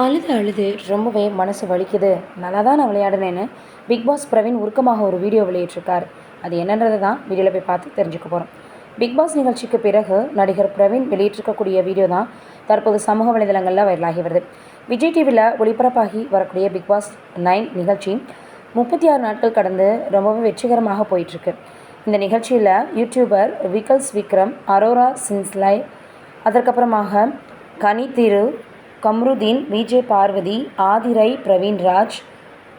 அழுது அழுது ரொம்பவே மனசு வலிக்குது. நல்லா தான் நான் விளையாடினேன்னு பிக் பாஸ் பிரவீன் உருக்கமாக ஒரு வீடியோ வெளியிட்டிருக்கார். அது என்னன்றதை தான் வீடியோவில் போய் பார்த்து தெரிஞ்சுக்க போகிறோம் பிக் பாஸ் நிகழ்ச்சிக்கு பிறகு நடிகர் பிரவீன் வெளியிட்டிருக்கக்கூடிய வீடியோ தான் தற்போது சமூக வலைதளங்களில் வைரலாகி வருது. விஜய் டிவியில் ஒளிபரப்பாகி வரக்கூடிய பிக் பாஸ் நைன் நிகழ்ச்சி முப்பத்தி ஆறு நாட்கள் கடந்து ரொம்பவே வெற்றிகரமாக போயிட்டுருக்கு. இந்த நிகழ்ச்சியில் யூடியூபர் விகல்ஸ் விக்ரம் அரோரா சின்ஸ்லை அதற்கப்புறமாக Kani Thiru Kamrudeen VJ Parvati Aadhirai Praveenraj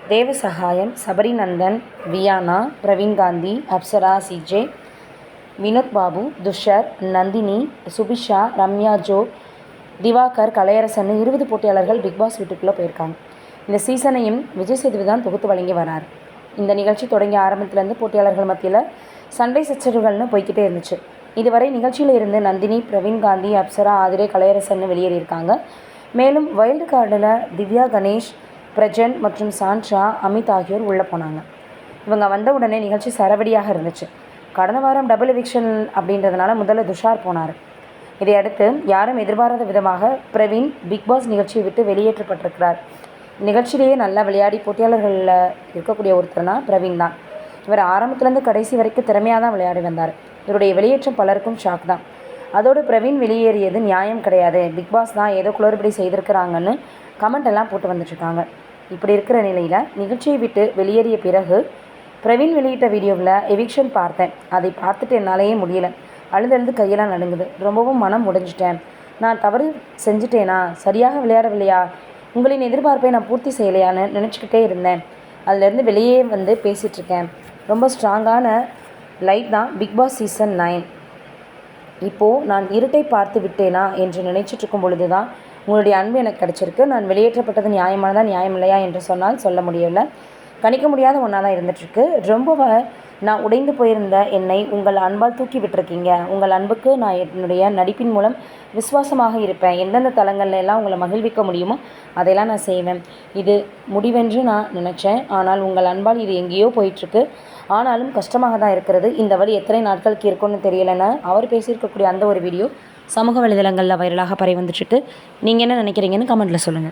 Devasagayam சபரிநந்தன் Viyana Praveen Gandhi Apsara CJ Vinoth Babu Tushar Nandini Subisha Ramya Joe. Diwakar Kalaiyarasan இருபது போட்டியாளர்கள் பிக் பாஸ் வீட்டுக்குள்ளே போயிருக்காங்க. இந்த சீசனையும் விஜய் சேதுபதி தான் தொகுத்து வழங்கி வரார். இந்த நிகழ்ச்சி தொடங்கிய ஆரம்பத்துலேருந்து போட்டியாளர்கள் மத்தியில் சண்டை சச்சரவுகள்னு போய்கிட்டே இருந்துச்சு. இதுவரை நிகழ்ச்சியில் இருந்து நந்தினி பிரவீன் காந்தி அப்சரா ஆதிரே கலையரசன் வெளியேறியிருக்காங்க. மேலும் வைல்டு கார்டில் திவ்யா கணேஷ் பிரஜன் மற்றும் சான்ஷா அமித் ஆகியோர் உள்ளே போனாங்க. இவங்க வந்த உடனே நிகழ்ச்சி சரவடியாக இருந்துச்சு. கடந்த வாரம் டபுள் எவிக்ஷன் அப்படின்றதுனால முதல்ல துஷார் போனார். இதையடுத்து யாரும் எதிர்பாராத விதமாக பிரவீன் பிக் பாஸ் நிகழ்ச்சியை விட்டு வெளியேற்றப்பட்டிருக்கிறார். நிகழ்ச்சியிலேயே நல்லா விளையாடி போட்டியாளர்களில் இருக்கக்கூடிய ஒருத்தர்னா பிரவீன் தான். இவர் ஆரம்பத்துலேருந்து கடைசி வரைக்கும் திறமையாக தான் விளையாடி வந்தார். இவருடைய வெளியேற்றம் பலருக்கும் ஷாக் தான். அதோடு பிரவீன் வெளியேறியது நியாயம் கிடையாது. பிக் பாஸ் தான் ஏதோ குளறுபடி செய்திருக்கிறாங்கன்னு கமெண்ட் எல்லாம் போட்டு வந்துட்டுருக்காங்க. இப்படி இருக்கிற நிலையில் நிகழ்ச்சியை விட்டு வெளியேறிய பிறகு பிரவீன் வெளியிட்ட வீடியோவில் எவிக்ஷன் பார்த்தேன். அதை பார்த்துட்டு என்னாலேயே முடியல. அழுது கையெல்லாம் நடுங்குது. ரொம்பவும் மனம் உடைஞ்சிட்டேன். நான் தவறு செஞ்சுட்டேனா? சரியாக விளையாடவில்லையா? உங்களின் எதிர்பார்ப்பை நான் பூர்த்தி செய்யலையான்னு நினச்சிக்கிட்டே இருந்தேன். அதுலேருந்து வெளியே வந்து பேசிகிட்ருக்கேன் ரொம்ப ஸ்ட்ராங்கான லைட் தான் பிக் பாஸ் சீசன் நைன் இப்போது நான் இருட்டை பார்த்து விட்டேனா என்று நினைச்சிட்டு இருக்கும் பொழுது தான் உங்களுடைய அன்பு எனக்கு கிடச்சிருக்கு. நான் வெளியேற்றப்பட்டது நியாயமானதா நியாயம் இல்லையா என்று சொன்னால் சொல்ல முடியவில்லை. கணிக்க முடியாத ஒன்றா தான் இருந்துகிட்ருக்கு ரொம்ப நான் உடைந்து போயிருந்த என்னை உங்கள் அன்பால் தூக்கி விட்டுருக்கீங்க. உங்கள் அன்புக்கு நான் என்னுடைய நடிப்பின் மூலம் விசுவாசமாக இருப்பேன். எந்தெந்த தளங்கள்ல எல்லாம் உங்களை மகிழ்விக்க முடியுமோ அதையெல்லாம் நான் செய்வேன். இது முடிவென்று நான் நினச்சேன். ஆனால் உங்கள் அன்பால் இது எங்கேயோ போயிட்டுருக்கு. ஆனாலும் கஷ்டமாக தான் இருக்கிறது. இந்த வழி எத்தனை நாட்களுக்கு இருக்கும்னு தெரியலைன்னு அவர் பேசியிருக்கக்கூடிய அந்த ஒரு வீடியோ சமூக வலைதளங்களில் வைரலாக பரவி வந்துட்டுருக்கு. நீங்கள் என்ன நினைக்கிறீங்கன்னு கமெண்ட்டில் சொல்லுங்கள்